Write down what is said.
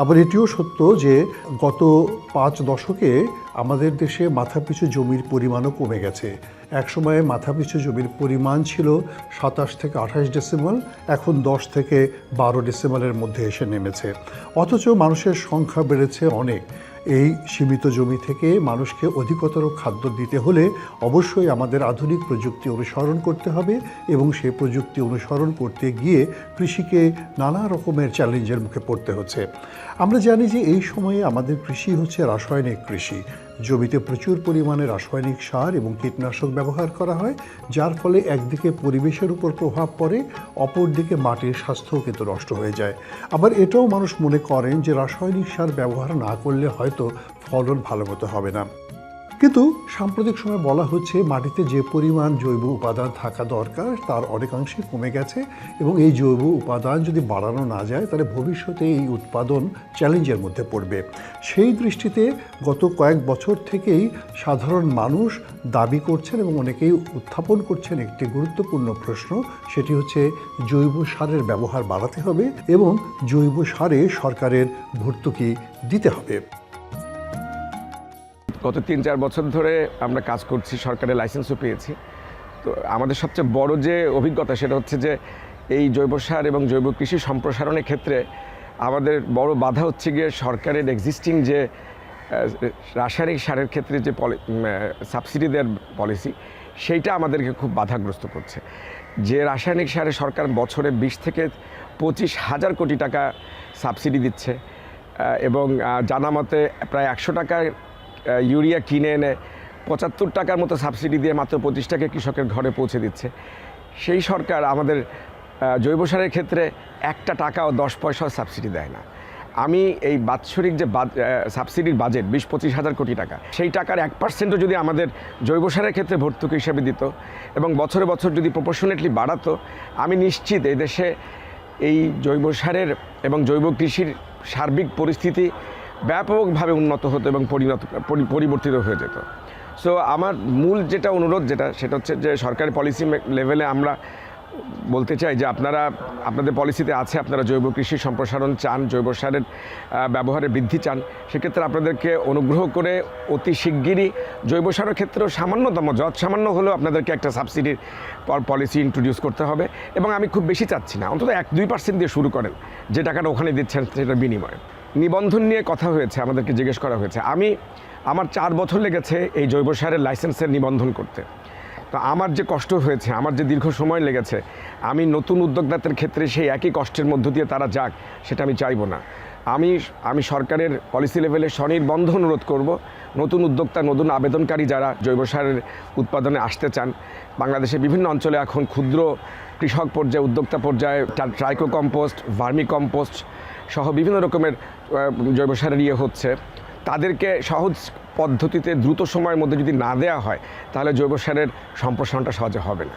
আবার এটিও সত্য যে গত পাঁচ দশকে আমাদের দেশে মাথাপিছু জমির পরিমাণও কমে গেছে। একসময়ে মাথাপিছু জমির পরিমাণ ছিল সাতাশ থেকে আঠাশ ডেসিমাল, এখন দশ থেকে বারো ডেসিমালের মধ্যে এসে নেমেছে। অথচ মানুষের সংখ্যা বেড়েছে অনেক। এই সীমিত জমি থেকে মানুষকে অধিকতর খাদ্য দিতে হলে অবশ্যই আমাদের আধুনিক প্রযুক্তি অনুসরণ করতে হবে এবং সেই প্রযুক্তি অনুসরণ করতে গিয়ে কৃষিকে নানা রকমের চ্যালেঞ্জের মুখে পড়তে হচ্ছে। আমরা জানি যে এই সময়ে আমাদের কৃষি হচ্ছে রাসায়নিক কৃষি। জমিতে প্রচুর পরিমাণে রাসায়নিক সার এবং কীটনাশক ব্যবহার করা হয়, যার ফলে একদিকে পরিবেশের উপর প্রভাব পড়ে, অপরদিকে মাটির স্বাস্থ্যও কিন্তু নষ্ট হয়ে যায়। আবার এটাও মানুষ মনে করেন যে রাসায়নিক সার ব্যবহার না করলে হয়তো ফলন ভালো মতো হবে না। কিন্তু সাম্প্রতিক সময় বলা হচ্ছে মাটিতে যে পরিমাণ জৈব উপাদান থাকা দরকার তার অনেকাংশে কমে গেছে এবং এই জৈব উপাদান যদি বাড়ানো না যায়, তাহলে ভবিষ্যতে এই উৎপাদন চ্যালেঞ্জের মধ্যে পড়বে। সেই দৃষ্টিতে গত কয়েক বছর থেকেই সাধারণ মানুষ দাবি করছেন এবং অনেকেই উত্থাপন করছেন একটি গুরুত্বপূর্ণ প্রশ্ন, সেটি হচ্ছে জৈব সারের ব্যবহার বাড়াতে হবে এবং জৈব সারে সরকারের ভর্তুকি দিতে হবে। গত তিন চার বছর ধরে আমরা কাজ করছি সরকারের লাইসেন্সও পেয়েছি। তো আমাদের সবচেয়ে বড় যে অভিজ্ঞতা সেটা হচ্ছে যে এই জৈব সার এবং জৈব কৃষি সম্প্রসারণের ক্ষেত্রে আমাদের বড় বাধা হচ্ছে গিয়ে সরকারের এক্সিস্টিং যে রাসায়নিক সারের ক্ষেত্রে যে সাবসিডি দেওয়ার পলিসি সেইটা আমাদেরকে খুব বাধাগ্রস্ত করছে। যে রাসায়নিক সারে সরকার বছরে বিশ থেকে পঁচিশ হাজার কোটি টাকা সাবসিডি দিচ্ছে এবং জানা মতে প্রায় একশো আহ, ইউরিয়া কিনে এনে পঁচাত্তর টাকার মতো সাবসিডি দিয়ে মাত্র পঁচিশ টাকা কৃষকের ঘরে পৌঁছে দিচ্ছে। সেই সরকার আমাদের জৈব সারের ক্ষেত্রে একটা টাকাও দশ পয়সাও সাবসিডি দেয় না। আমি এই বাৎসরিক যে সাবসিডির বাজেট, বিশ পঁচিশ হাজার কোটি টাকা, সেই টাকার এক পার্সেন্টও যদি আমাদের জৈব সারের ক্ষেত্রে ভর্তুকি হিসেবে দিত এবং বছরে বছর যদি প্রপোর্শনেটলি বাড়াতো, আমি নিশ্চিত এই দেশে এই জৈব সারের এবং জৈব কৃষির সার্বিক পরিস্থিতি ব্যাপকভাবে উন্নত হতো এবং পরিণত পরিবর্তিত হয়ে যেত। সো আমার মূল যেটা অনুরোধ যেটা, সেটা হচ্ছে যে সরকারি পলিসি লেভেলে আমরা বলতে চাই যে আপনারা, আপনাদের পলিসিতে আছে, আপনারা জৈব কৃষি সম্প্রসারণ চান, জৈব সারের ব্যবহারে বৃদ্ধি চান, সেক্ষেত্রে আপনাদেরকে অনুগ্রহ করে অতি শিগগিরই জৈব সারের ক্ষেত্রেও সামান্যতম যৎ সামান্য হলেও আপনাদেরকে একটা সাবসিডির পর পলিসি ইন্ট্রোডিউস করতে হবে এবং আমি খুব বেশি চাচ্ছি না। অন্তত এক, দুই পার্সেন্ট দিয়ে শুরু করেন, যে টাকাটা ওখানে দিচ্ছেন সেটার বিনিময়ে। নিবন্ধন নিয়ে কথা হয়েছে, আমাদেরকে জিজ্ঞেস করা হয়েছে। আমি আমার চার বছর লেগেছে এই জৈব সারের লাইসেন্সের নিবন্ধন করতে। তো আমার যে কষ্ট হয়েছে, আমার যে দীর্ঘ সময় লেগেছে, আমি নতুন উদ্যোক্তাদের ক্ষেত্রে সেই একই কষ্টের মধ্য দিয়ে তারা যাক, সেটা আমি চাইব না। আমি আমি সরকারের পলিসি লেভেলে স্বনির্বন্ধ অনুরোধ করব, নতুন উদ্যোক্তা, নতুন আবেদনকারী যারা জৈব সারের উৎপাদনে আসতে চান, বাংলাদেশের বিভিন্ন অঞ্চলে এখন ক্ষুদ্র কৃষক পর্যায়ে, উদ্যোক্তা পর্যায়ে ট্রাইকো কম্পোস্ট ভার্মি কম্পোস্ট সহ বিভিন্ন রকমের জৈব সারের ইয়ে হচ্ছে। তাদেরকে সহজ পদ্ধতিতে দ্রুত সময়ের মধ্যে যদি না দেওয়া হয়, তাহলে জৈব সারের সম্প্রসারণটা সহজে হবে না।